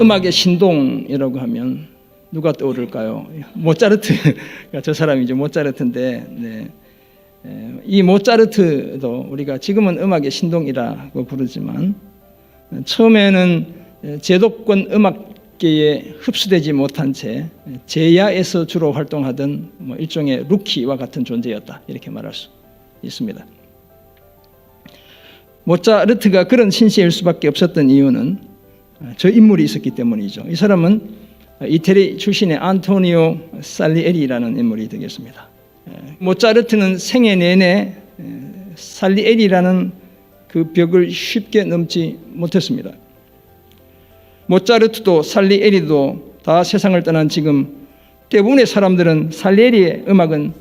음악의 신동이라고 하면 누가 떠오를까요? 모차르트가 저 사람이 이제 모차르트인데 네. 에, 이 모차르트도 우리가 지금은 음악의 신동이라고 부르지만 처음에는 제도권 음악계에 흡수되지 못한 채 제야에서 주로 활동하던 뭐 일종의 루키와 같은 존재였다 이렇게 말할 수 있습니다. 모차르트가 그런 신세일 수밖에 없었던 이유는 저 인물이 있었기 때문이죠. 이 사람은 이태리 출신의 안토니오 살리에리라는 인물이 되겠습니다. 모차르트는 생애 내내 살리에리라는 그 벽을 쉽게 넘지 못했습니다. 모차르트도 살리에리도 다 세상을 떠난 지금 대부분의 사람들은 살리에리의 음악은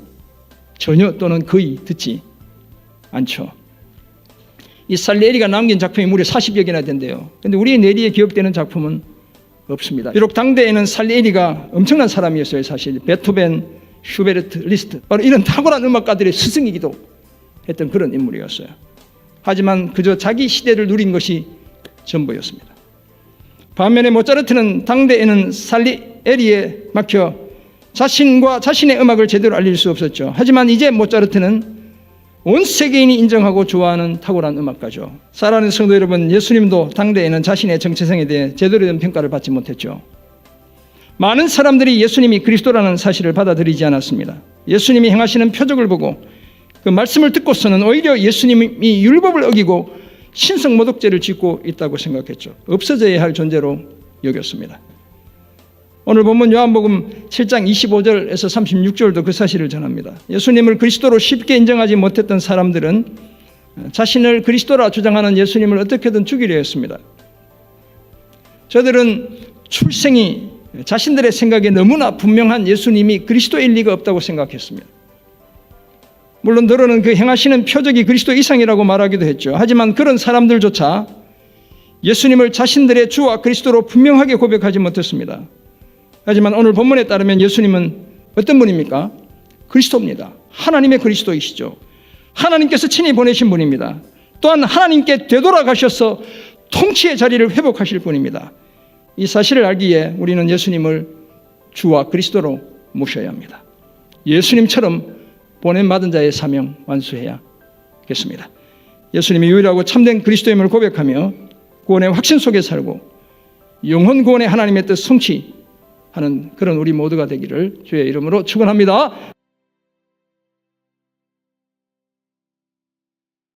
전혀 또는 거의 듣지 않죠. 이 살리에리가 남긴 작품이 무려 40여 개나 된대요. 근데 우리 내리에 기억되는 작품은 없습니다. 비록 당대에는 살리에리가 엄청난 사람이었어요, 사실. 베토벤, 슈베르트, 리스트. 바로 이런 탁월한 음악가들의 스승이기도 했던 그런 인물이었어요. 하지만 그저 자기 시대를 누린 것이 전부였습니다. 반면에 모차르트는 당대에는 살리에리에 막혀 자신과 자신의 음악을 제대로 알릴 수 없었죠. 하지만 이제 모차르트는 온 세계인이 인정하고 좋아하는 탁월한 음악가죠. 사랑하는 성도 여러분, 예수님도 당대에는 자신의 정체성에 대해 제대로 된 평가를 받지 못했죠. 많은 사람들이 예수님이 그리스도라는 사실을 받아들이지 않았습니다. 예수님이 행하시는 표적을 보고 그 말씀을 듣고서는 오히려 예수님이 율법을 어기고 신성 모독죄를 짓고 있다고 생각했죠. 없어져야 할 존재로 여겼습니다. 오늘 본문 요한복음 7장 25절에서 36절도 그 사실을 전합니다. 예수님을 그리스도로 쉽게 인정하지 못했던 사람들은 자신을 그리스도라 주장하는 예수님을 어떻게든 죽이려 했습니다. 저들은 출생이 자신들의 생각에 너무나 분명한 예수님이 그리스도일 리가 없다고 생각했습니다. 물론 너로는 그 행하시는 표적이 그리스도 이상이라고 말하기도 했죠. 하지만 그런 사람들조차 예수님을 자신들의 주와 그리스도로 분명하게 고백하지 못했습니다. 하지만 오늘 본문에 따르면 예수님은 어떤 분입니까? 그리스도입니다. 하나님의 그리스도이시죠. 하나님께서 친히 보내신 분입니다. 또한 하나님께 되돌아가셔서 통치의 자리를 회복하실 분입니다. 이 사실을 알기에 우리는 예수님을 주와 그리스도로 모셔야 합니다. 예수님처럼 보냄받은 자의 사명 완수해야겠습니다. 예수님이 유일하고 참된 그리스도임을 고백하며 구원의 확신 속에 살고 영혼 구원의 하나님의 뜻 성취 하는 그런 우리 모두가 되기를 주의 이름으로 축원합니다.